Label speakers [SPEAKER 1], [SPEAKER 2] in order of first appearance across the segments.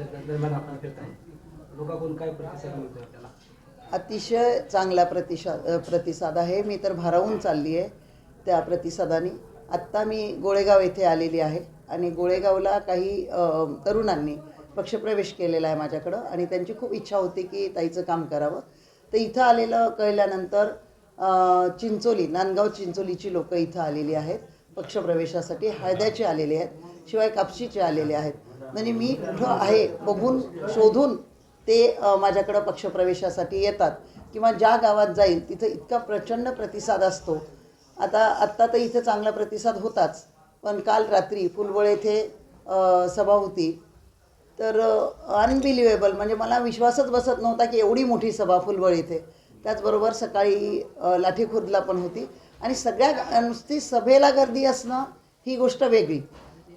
[SPEAKER 1] दरम्यान आपण लोकांकडून काय प्रतिसाद आपल्याला?
[SPEAKER 2] अतिशय चांगला प्रतिसाद प्रतिसाद आहे. मी तर भारावून चालली आहे त्या प्रतिसादाने. आत्ता मी गोळेगाव येथे आलेली आहे आणि गोळेगावला काही तरुणांनी पक्षप्रवेश केलेला आहे माझ्याकडं आणि त्यांची खूप इच्छा होती की ताईचं काम करावं. तर इथं आलेलं कळल्यानंतर चिंचोली नांदगाव चिंचोलीची लोकं इथं आलेली आहेत. पक्षप्रवेशासाठी हळद्याचे आलेले आहेत. शिवाय कापशीचे आलेले आहेत. म्हणजे मी कुठं आहे बघून शोधून ते माझ्याकडं पक्षप्रवेशासाठी येतात. किंवा ज्या गावात जाईल तिथं इतका प्रचंड प्रतिसाद असतो. आता आत्ता तर इथं चांगला प्रतिसाद होताच. पण काल रात्री फुलवळ येथे सभा होती. तर अनबिलिवेबल म्हणजे मला विश्वासच बसत नव्हता की एवढी मोठी सभा फुलवळ इथे त्याचबरोबर सकाळी लाठीखुर्दला पण होती. आणि सगळ्या नुसती सभेला गर्दी असणं ही गोष्ट वेगळी.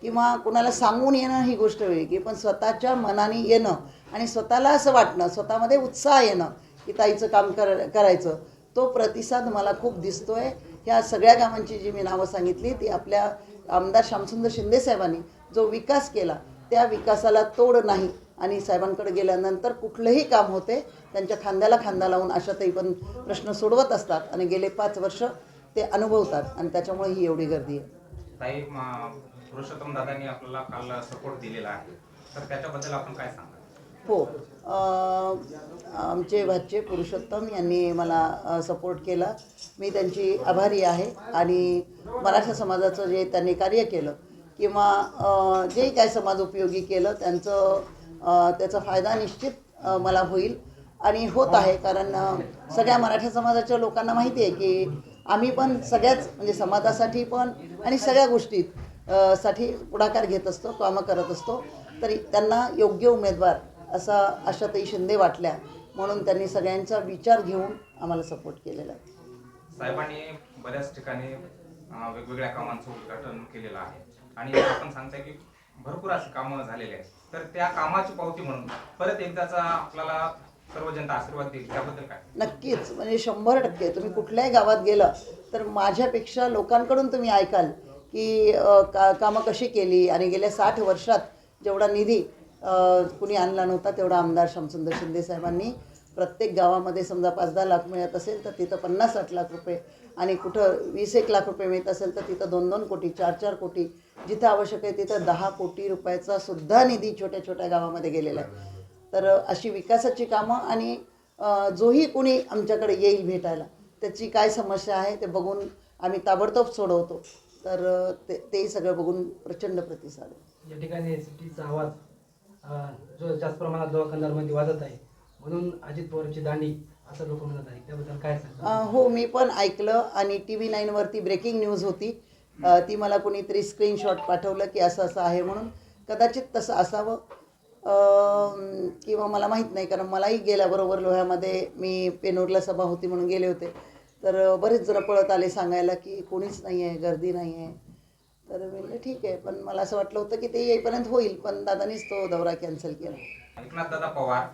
[SPEAKER 2] किंवा कुणाला सांगून येणं ही गोष्ट वेगळी पण स्वतःच्या मनाने येणं आणि स्वतःला असं वाटणं स्वतःमध्ये उत्साह येणं की ताईचं काम कर करायचं तो प्रतिसाद मला खूप दिसतोय. ह्या सगळ्या कामांची जी मी नावं सांगितली ती आपल्या आमदार श्यामसुंदर शिंदे साहेबांनी जो विकास केला त्या विकासाला तोड नाही आणि साहेबांकडे गेल्यानंतर कुठलंही काम होते त्यांच्या खांद्याला खांदा लावून आशाताई पण प्रश्न सोडवत असतात आणि गेले पाच वर्ष ते अनुभवतात आणि त्याच्यामुळे ही एवढी गर्दी आहे.
[SPEAKER 3] पुरुषोत्तम दादांनी आपल्याला काल सपोर्ट दिलेला आहे. तर त्याच्याबद्दल आपण काय सांगा
[SPEAKER 2] हो. आमचे भाचे पुरुषोत्तम यांनी मला सपोर्ट केला. मी त्यांची आभारी आहे आणि मराठा समाजाचं जे त्यांनी कार्य केलं किंवा जे काय समाज उपयोगी केलं त्यांचं त्याचा फायदा निश्चित मला होईल. आणि होत आहे कारण सगळ्या मराठा समाजाच्या लोकांना माहिती आहे की आम्ही पण सगळ्याच म्हणजे समाजासाठी पण आणि सगळ्या गोष्टीत साठी पुढाकार घेत असतो कामं करत असतो तरी त्यांना योग्य उमेदवार असा आशाताई शिंदे वाटल्या. म्हणून त्यांनी सगळ्यांचा विचार घेऊन आम्हाला सपोर्ट केलेला. आहे
[SPEAKER 3] साहेबांनी बऱ्याच ठिकाणी वेगवेगळ्या कामांचं उद्घाटन केलेलं आहे. आणि आपण सांगताय की भरपूर अशी कामं झालेली आहेत. तर त्या कामाची पावती म्हणून परत एकदाचा आपल्याला सर्व जनता आशीर्वाद देईल त्याबद्दल काय?
[SPEAKER 2] नक्कीच. म्हणजे शंभर टक्के. तुम्ही कुठल्याही गावात गेलं तर माझ्यापेक्षा लोकांकडून तुम्ही ऐकाल. की का कामं कशी केली? आणि गेल्या साठ वर्षात जेवढा निधी कुणी आणला नव्हता तेवढा आमदार श्यामसुंदर शिंदे साहेबांनी प्रत्येक गावामध्ये समजा पाच दहा लाख मिळत असेल तर तिथं पन्नास साठ लाख रुपये आणि कुठं वीस एक लाख रुपये मिळत असेल तर तिथं दोन दोन कोटी चार चार कोटी जिथं आवश्यक आहे तिथं दहा कोटी रुपयाचा सुद्धा निधी छोट्या छोट्या गावामध्ये गेलेला आहे. तर अशी विकासाची कामं आणि जोही कुणी आमच्याकडे येईल भेटायला त्याची काय समस्या आहे ते बघून आम्ही ताबडतोब सोडवतो. तर ते तेही सगळं बघून प्रचंड प्रतिसाद आहे.
[SPEAKER 1] या ठिकाणी सिटीचा आवाज अं, जो जास्त प्रमाणात दवाखान्यामध्ये वाजत आहे म्हणून अजित पवारची दांडी असं लोक म्हणत आहे त्याबद्दल काय
[SPEAKER 2] अ, हो मी पण ऐकलं आणि टी व्ही नाईनवरती ब्रेकिंग न्यूज होती. अ, ती मला कोणीतरी स्क्रीनशॉट पाठवलं की असं असं आहे म्हणून कदाचित तसं असावं. अ, किंवा मला माहीत नाही कारण मलाही गेल्याबरोबर लोह्यामध्ये मी पेनूरला सभा होती म्हणून गेले होते. तर बरेच जण पळत आले सांगायला की कोणीच नाही आहे गर्दी नाही आहे तर मी ठीक आहे. पण मला असं वाटलं होतं की ते येईपर्यंत होईल पण दादानीच तो दौरा कॅन्सल केला.
[SPEAKER 3] एकनाथ दादा पवार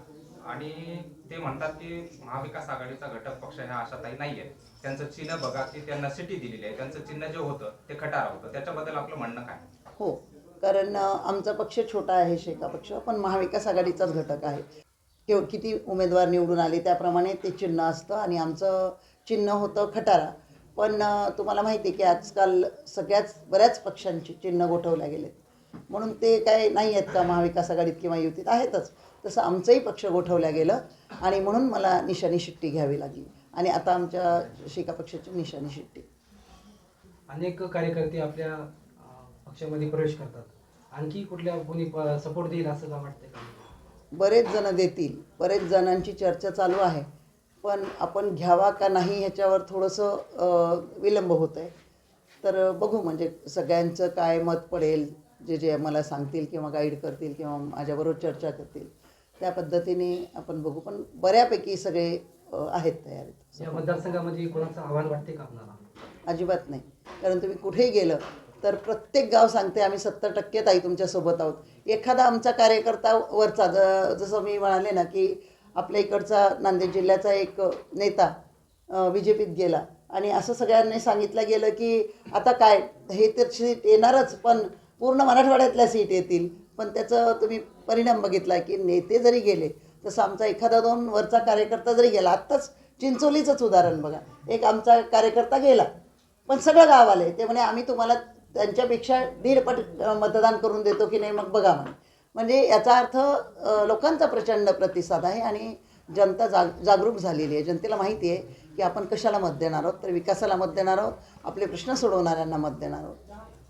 [SPEAKER 3] आणि ते म्हणतात की महाविकास आघाडीचा घटक पक्ष ह्या आशाताई नाहीये. त्यांचं चिन्ह बघा की त्यांना सिटी दिलेली आहे. त्यांचं चिन्ह जे होतं ते खटारा होतं. त्याच्याबद्दल आपलं म्हणणं काय?
[SPEAKER 2] हो कारण आमचा पक्ष छोटा आहे शेका पक्ष पण महाविकास आघाडीचाच घटक आहे. किंवा किती उमेदवार निवडून आले त्याप्रमाणे ते चिन्ह असतं आणि आमचं चिन्ह होतं खटारा. पण तुम्हाला माहिती आहे की आजकाल सगळ्याच बऱ्याच पक्षांची चिन्ह गोठवल्या गेलेत. म्हणून ते काय नाही आहेत का महाविकास आघाडीत किंवा युतीत? आहेतच. तसं आमचंही पक्ष गोठवल्या गेलं आणि म्हणून मला निशाणी शिट्टी घ्यावी लागली. आणि आता आमच्या शेका पक्षाची निशाणी शिट्टी.
[SPEAKER 1] अनेक कार्यकर्ते आपल्या पक्षामध्ये प्रवेश करतात. आणखी कुठल्या कोणी सपोर्ट देईल असं का वाटतंय? का
[SPEAKER 2] बरेच जण देतील. बरेच जणांची चर्चा चालू आहे. पण आपण घ्यावा का नाही ह्याच्यावर थोडंसं विलंब होत आहे तर बघू म्हणजे सगळ्यांचं काय मत पडेल जे जे मला सांगतील किंवा गाईड करतील किंवा माझ्याबरोबर चर्चा करतील त्या पद्धतीने आपण बघू. पण बऱ्यापैकी सगळे आहेत तयारीत.
[SPEAKER 1] या मतदारसंघामध्ये कोणाचं आव्हान वाटते का आपल्याला?
[SPEAKER 2] अजिबात नाही. कारण तुम्ही कुठेही गेलं तर प्रत्येक गाव सांगते आम्ही सत्तर टक्के ताई तुमच्यासोबत आहोत. एखादा आमचा कार्यकर्ता वरचा ज जसं मी म्हणाले ना की आपल्या इकडचा नांदेड जिल्ह्याचा एक नेता बी जे पीत गेला. आणि असं सगळ्यांनी सांगितलं गेलं की आता काय हे तर सीट येणारच पण पूर्ण मराठवाड्यातल्या सीट येतील. पण त्याचं तुम्ही परिणाम बघितला की नेते जरी गेले तसं आमचा एखादा दोन वरचा कार्यकर्ता जरी गेला आत्ताच चिंचोलीचंच उदाहरण बघा. एक आमचा कार्यकर्ता गेला पण सगळं गाव आले ते म्हणे आम्ही तुम्हाला त्यांच्यापेक्षा दीडपट मतदान करून देतो की नाही मग बघा म्हणे. म्हणजे याचा अर्थ लोकांचा प्रचंड प्रतिसाद आहे आणि जनता जाग जागरूक झालेली आहे. जनतेला माहिती आहे की आपण कशाला मत देणार आहोत? तर विकासाला मत देणार आहोत? आपले प्रश्न सोडवणाऱ्यांना मत देणार आहोत?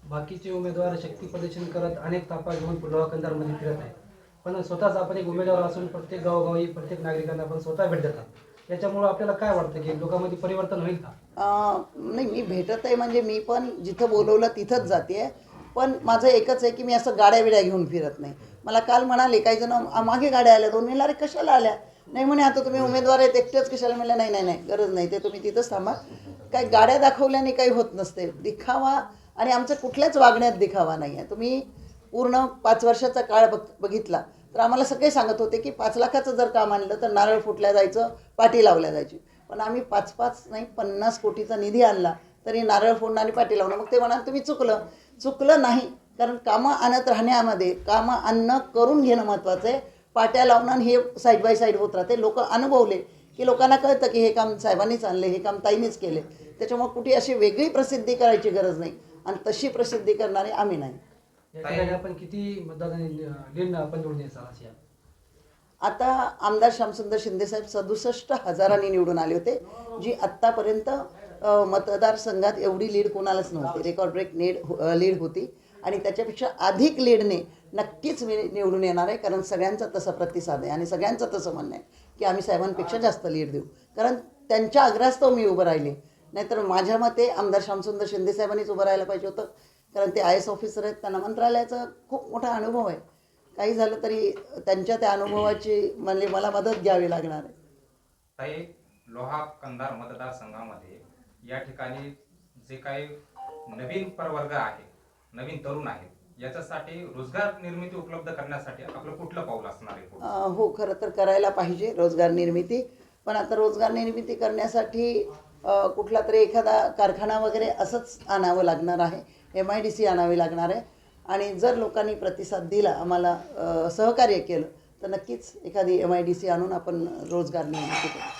[SPEAKER 1] बाकीचे उमेदवार शक्ती प्रदर्शन करत अनेक तापा घेऊन लोहा कंधारमध्ये फिरत आहेत. पण स्वतःच आपण एक उमेदवार असून प्रत्येक गावोगावी प्रत्येक नागरिकांना आपण स्वतः भेट देतात. त्याच्यामुळं आपल्याला काय वाटतं की लोकांमध्ये परिवर्तन होईल का?
[SPEAKER 2] नाही मी भेटत आहे म्हणजे मी पण जिथं बोलवलं तिथंच जाते. पण माझं एकच आहे की मी असं गाड्या बिड्या घेऊन फिरत नाही. मला काल म्हणाले काही जण मागे गाड्या आल्या. दोन म्हणलं अरे कशाला आल्या? नाही म्हणे आता तुम्ही उमेदवार आहेत एकटेच कशाला? म्हणलं नाही नाही नाही गरज नाही ते तुम्ही तिथंच थांबा. काय गाड्या दाखवल्याने काही होत नसते. दिखावा आणि आमच्या कुठल्याच वागण्यात दिखावा नाही आहे तुम्ही पूर्ण पाच वर्षाचा काळ बघ बघितला तर आम्हाला सगळे सांगत होते की पाच लाखाचं जर काम आणलं तर नारळ फुटल्या जायचं पाटी लावल्या जायची. पण आम्ही पाच पाच नाही पन्नास कोटीचा निधी आणला तरी नारळ फोडणं आणि पाटी लावणं. मग ते म्हणाल तुम्ही चुकलं. चुकलं नाही. कारण कामं आणत राहण्यामध्ये कामं आणणं करून घेणं महत्त्वाचं आहे. पाट्या लावणं आणि हे साईड बाय साईड होत राहते. लोक अनुभवले की लोकांना कळतं की हे काम साहेबांनीच आणले हे काम ताईनीच केले. त्याच्यामुळे कुठे अशी वेगळी प्रसिद्धी करायची गरज नाही. आणि तशी प्रसिद्धी करणारे आम्ही नाही.
[SPEAKER 1] आपण किती आपण.
[SPEAKER 2] आता आमदार श्यामसुंदर शिंदेसाहेब सदुसष्ट हजारांनी निवडून आले होते जी आत्तापर्यंत मतदारसंघात एवढी लीड कोणालाच नव्हती. रेकॉर्ड ब्रेक नीड लीड होती. आणि त्याच्यापेक्षा अधिक लीडने नक्कीच मी निवडून येणार आहे. कारण सगळ्यांचा तसा प्रतिसाद आहे. आणि सगळ्यांचं तसं म्हणणं आहे की आम्ही साहेबांपेक्षा जास्त लीड देऊ. कारण त्यांच्या आग्रहास्तव मी उभं राहिले. नाहीतर माझ्या मते आमदार श्यामसुंदर शिंदे साहेबांनीच उभं राहायला पाहिजे होतं. कारण ते आय एस ऑफिसर आहेत. त्यांना मंत्रालयाचा खूप मोठा अनुभव आहे. काही झालं तरी त्यांच्या त्या अनुभवाची म्हणजे मला मदत घ्यावी लागणार आहे.
[SPEAKER 3] लोहा कंधार मतदारसंघामध्ये या ठिकाणी जे काही नवीन प्रवर्ग आहे नवीन तरुण आहेत याच्यासाठी रोजगार निर्मिती उपलब्ध करण्यासाठी आपलं कुठलं पाऊल असणार आहे
[SPEAKER 2] हो खरं तर करायला पाहिजे रोजगार निर्मिती. पण आता रोजगार निर्मिती करण्यासाठी कुठला तरी एखादा कारखाना वगैरे असंच आणावं लागणार आहे एम आय डी सी आणावी लागणार आहे. आणि जर लोकांनी प्रतिसाद दिला आम्हाला सहकार्य केलं तर नक्कीच एखादी एम आय डी सी आणून आपण रोजगार निर्मिती करू.